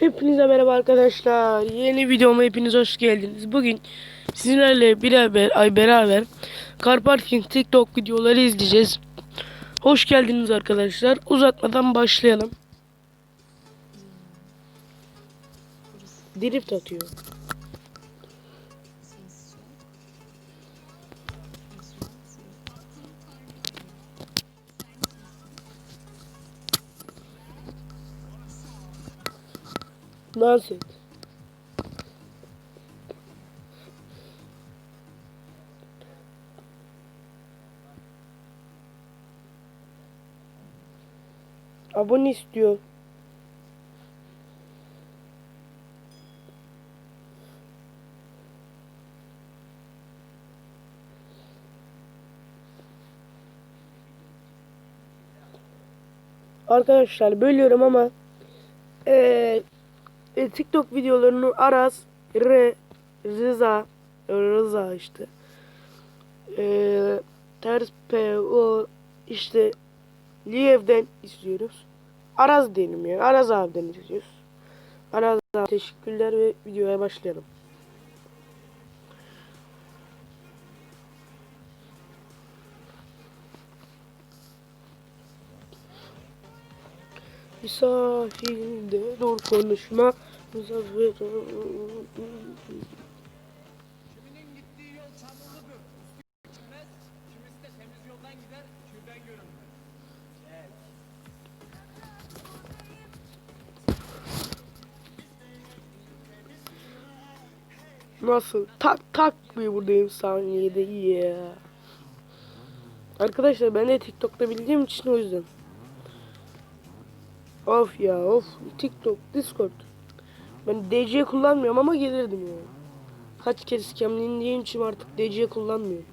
Hepinize merhaba arkadaşlar. Yeni videoma hepiniz hoş geldiniz. Bugün sizlerle beraber ay beraber Car Parking TikTok videoları izleyeceğiz. Hoş geldiniz arkadaşlar. Uzatmadan başlayalım. Drift atıyor. Et. Abone istiyor. Arkadaşlar bölüyorum ama eee e, TikTok videolarını Aras, R, Rıza, Rıza işte. E, ters P, O işte Liev'den istiyoruz. Aras diyelim ya. Aras abiden istiyoruz. Aras abi teşekkürler ve videoya başlayalım. Bir sahilde dur konuşma Nasıl? Tak tak bir buradayım saniyede ya. Arkadaşlar ben de TikTok'ta bildiğim için o yüzden. Of ya of. TikTok, Discord. Ben DC kullanmıyorum ama gelirdim ya. Kaç kere scamlendiğim için artık DC kullanmıyorum.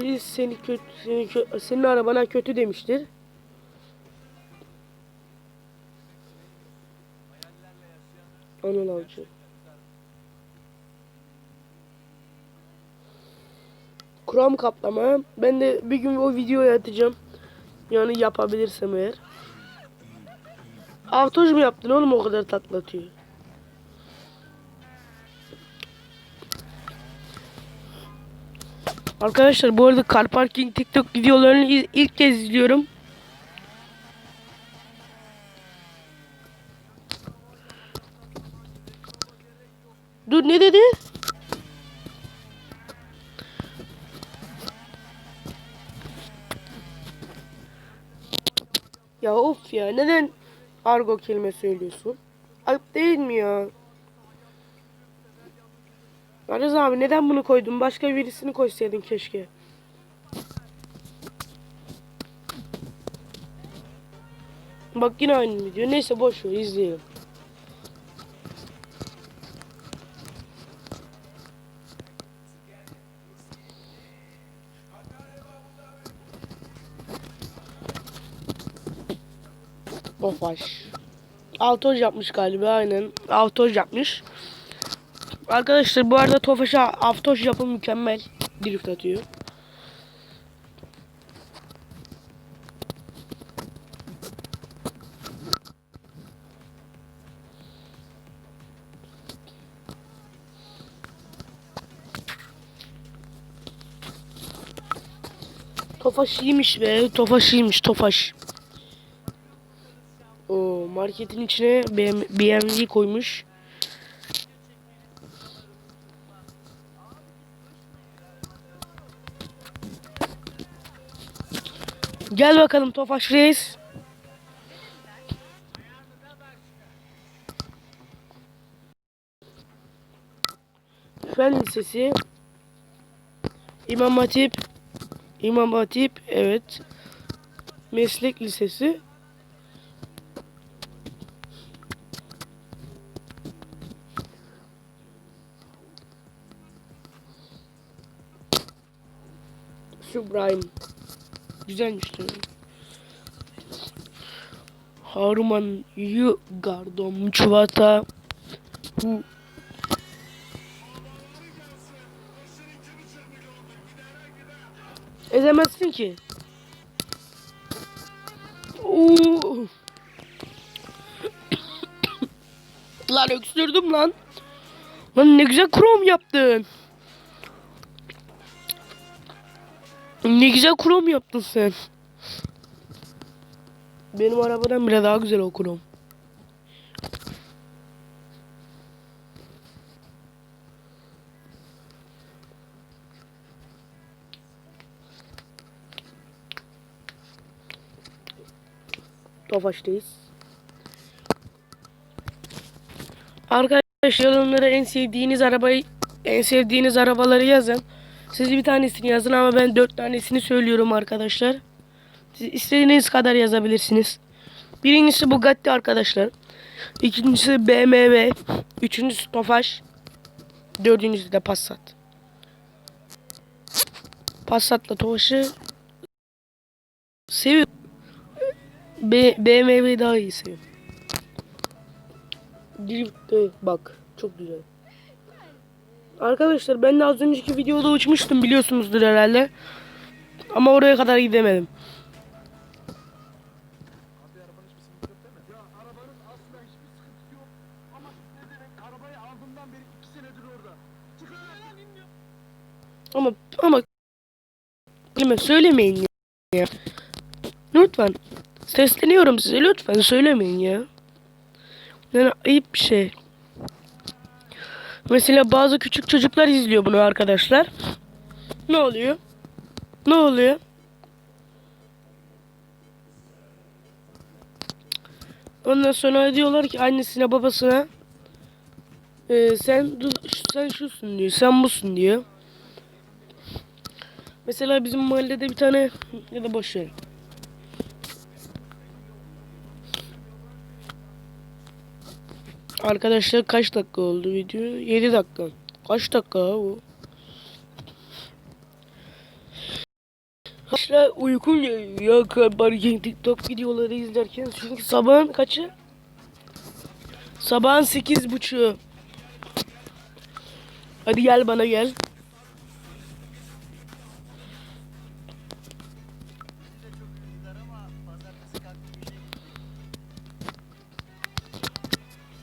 Birisi seni kötü, seni kö- senin arabana kötü demiştir. Anıl Avcı. Krom kaplama. Ben de bir gün o videoyu atacağım. Yani yapabilirsem eğer. Avtoz mu yaptın oğlum o kadar tatlatıyor. Arkadaşlar bu arada car parking TikTok videolarını ilk kez izliyorum. Dur ne dedi? Ya of ya neden argo kelime söylüyorsun? Ayıp değil mi ya? Arız abi neden bunu koydun? Başka birisini koysaydın keşke. Bak yine aynı video. Neyse boş ver izleyelim. Tofaş. Altoz yapmış galiba aynen. Altoz yapmış. Arkadaşlar bu arada Tofaş'a Avtoş yapım mükemmel. Drift atıyor. Tofaş iyiymiş be. Tofaş iyiymiş. Tofaş. O marketin içine BM, BMW koymuş. Gel bakalım Tofaş Reis. Fen Lisesi. İmam Hatip. İmam Hatip evet. Meslek Lisesi. Subrahim. Güzelmiş tabii. Haruman yu gardom çuvata. Hu. Ezemezsin ki. Lan öksürdüm lan. Lan ne güzel krom yaptın. Ne güzel krom yaptın sen. Benim arabadan bile daha güzel o krom. Tofaş'tayız. Arkadaşlar yorumlara en sevdiğiniz arabayı en sevdiğiniz arabaları yazın. Siz bir tanesini yazın ama ben dört tanesini söylüyorum arkadaşlar. Siz istediğiniz kadar yazabilirsiniz. Birincisi Bugatti arkadaşlar. İkincisi BMW. Üçüncüsü Tofaş. Dördüncüsü de Passat. Passat'la Tofaş'ı seviyorum. B BMW daha iyi seviyorum. Drift'te bak çok güzel. Arkadaşlar ben de az önceki videoda uçmuştum biliyorsunuzdur herhalde. Ama oraya kadar gidemedim. Ama ama kelime söylemeyin ya. Lütfen. Sesleniyorum size lütfen söylemeyin ya. Yani ayıp bir şey. Mesela bazı küçük çocuklar izliyor bunu arkadaşlar. Ne oluyor? Ne oluyor? Ondan sonra diyorlar ki annesine babasına "Ee, sen sen şusun diyor, sen busun diyor. Mesela bizim mahallede bir tane ya da boş ver. Arkadaşlar kaç dakika oldu video? 7 dakika. Kaç dakika bu? Arkadaşlar uykum geliyor Parking TikTok videoları izlerken çünkü sabahın kaçı? Sabahın sekiz buçuğu. Hadi gel bana gel.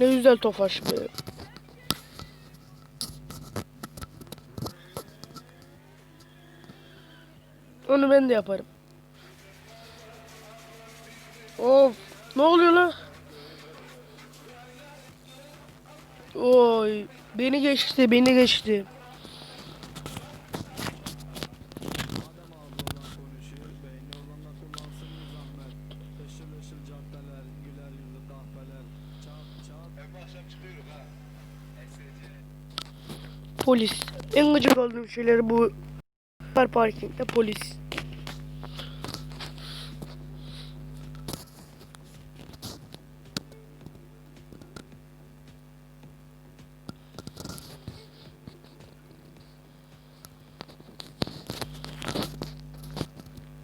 Ne güzel tofaş be. Onu ben de yaparım. Of. Ne oluyor lan? Oy. Beni geçti, beni geçti. Polis. En gıcık olduğum şeyler bu. Car parkingde polis.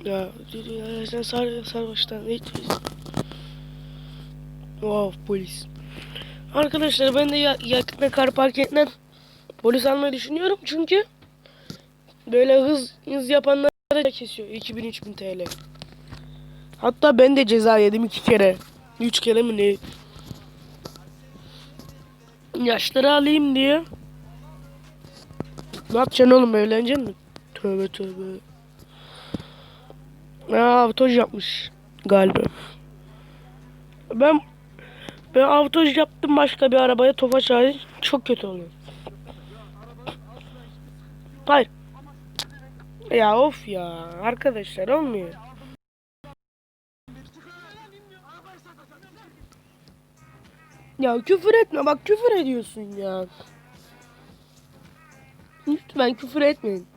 Ya sen sar sarhoştan hiç. Wow polis. Arkadaşlar ben de ya, yakında kar parkinden polis almayı düşünüyorum çünkü böyle hız hız yapanlara kesiyor 2000-3000 TL. Hatta ben de ceza yedim iki kere. Üç kere mi ne? Yaşları alayım diye. Ne yapacaksın oğlum evleneceksin mi? Tövbe tövbe. Aa, avtoj yapmış galiba. Ben ben avtoj yaptım başka bir arabaya tofaş hariç çok kötü oluyor. Hayır. Ya of ya arkadaşlar olmuyor. Ya küfür etme bak küfür ediyorsun ya. Lütfen küfür etmeyin.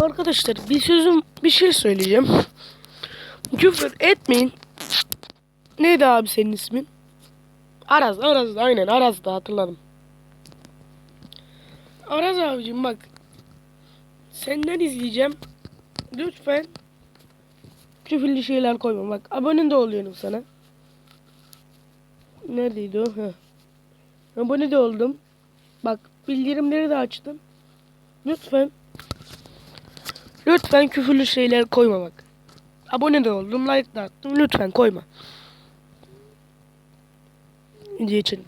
Arkadaşlar bir sözüm bir şey söyleyeceğim. Küfür etmeyin. Neydi abi senin ismin? Araz, Araz aynen Araz'da hatırladım. Araz abicim bak. Senden izleyeceğim. Lütfen küfürlü şeyler koyma bak. Abone de oluyorum sana. Neredeydi o? Heh. Abone de oldum. Bak bildirimleri de açtım. Lütfen Lütfen küfürlü şeyler koyma bak. Abone de oldum, like de attım. Lütfen koyma. Geçelim.